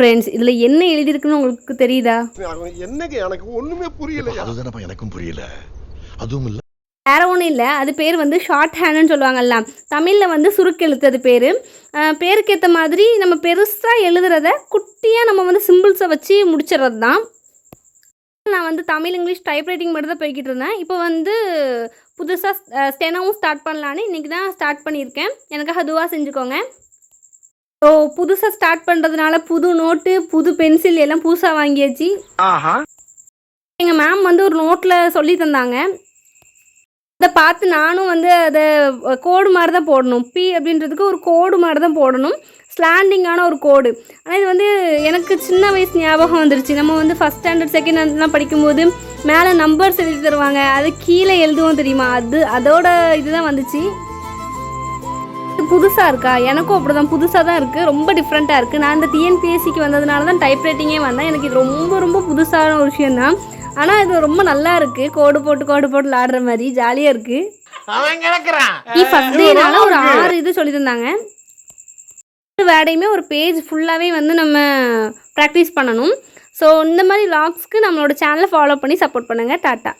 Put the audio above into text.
Friends இதில் என்ன எழுதியிருக்குன்னு உங்களுக்கு தெரியுதா? என்னங்க எனக்கு ஒண்ணுமே புரியல அதுதானப்பா எனக்கும் புரியல. அதுவும் இல்ல. வேற ஒன்றும் இல்லை. அது பேர் வந்து ஷார்ட் ஹேண்டுன்னு சொல்லுவாங்கல்ல. தமிழில் வந்து சுருக்கெழுத்து அது பேர். பேருக்கு ஏற்ற மாதிரி நம்ம பெருசாக எழுதுறத குட்டியாக நம்ம வந்து சிம்பிள்ஸை வச்சு முடிச்சிடுறது தான் நான் வந்து தமிழ் இங்கிலீஷ் டைப்ரைட்டிங் மட்டும் தான் போய்கிட்டு இருந்தேன். இப்போ வந்து புதுசாக ஸ்டெனாவும் ஸ்டார்ட் பண்ணலான்னு இன்றைக்கி தான் ஸ்டார்ட் பண்ணியிருக்கேன். எனக்காக துவா செஞ்சுக்கோங்க. ஸோ புதுசாக ஸ்டார்ட் பண்ணுறதுனால புது நோட்டு புது பென்சில் எல்லாம் புதுசாக வாங்கியாச்சு. எங்கள் மேம் வந்து ஒரு நோட்டில் சொல்லி தந்தாங்க. அதை பார்த்து நானும் வந்து அதை கோடு மாதிரி தான் போடணும். பி அப்படின்றதுக்கு ஒரு கோடு மாதிரி தான் போடணும் ஸ்லாண்டிங்கான ஒரு கோடு ஆனால் இது வந்து எனக்கு சின்ன வயசு ஞாபகம் வந்துருச்சு. நம்ம வந்து ஃபஸ்ட் ஸ்டாண்டர்ட் செகண்ட் ஸ்டாண்டர்ட்லாம் படிக்கும்போது மேலே நம்பர்ஸ் எழுதி தருவாங்க. அது கீழே எழுதுவோம் தெரியுமா? அது அதோட இதுதான் வந்துச்சு. புதுசாக இருக்கா? எனக்கும் அப்படி தான் புதுசாக தான் இருக்குது ரொம்ப டிஃப்ரெண்ட்டாக இருக்குது நான் இந்த டிஎன்பிஎஸ்சிக்கு வந்ததுனால தான் டைப் ரைட்டிங்கே வந்தேன். எனக்கு இது ரொம்ப ரொம்ப புதுசான ஒரு விஷயந்தான் ஆனால் இது ரொம்ப நல்லா இருக்குது கோடு போட்டு கோடு போட்டு விளாடுற மாதிரி. ஜாலியாக இருக்குது ஃபஸ்ட் டேனால ஒரு ஆறு இது சொல்லி தந்தாங்க வேடையுமே ஒரு பேஜ் ஃபுல்லாகவே வந்து நம்ம ப்ராக்டிஸ் பண்ணணும். ஸோ இந்த மாதிரி லாக்ஸ்க்கு நம்மளோட சேனலை ஃபாலோ பண்ணி சப்போர்ட் பண்ணுங்கள் டாட்டா.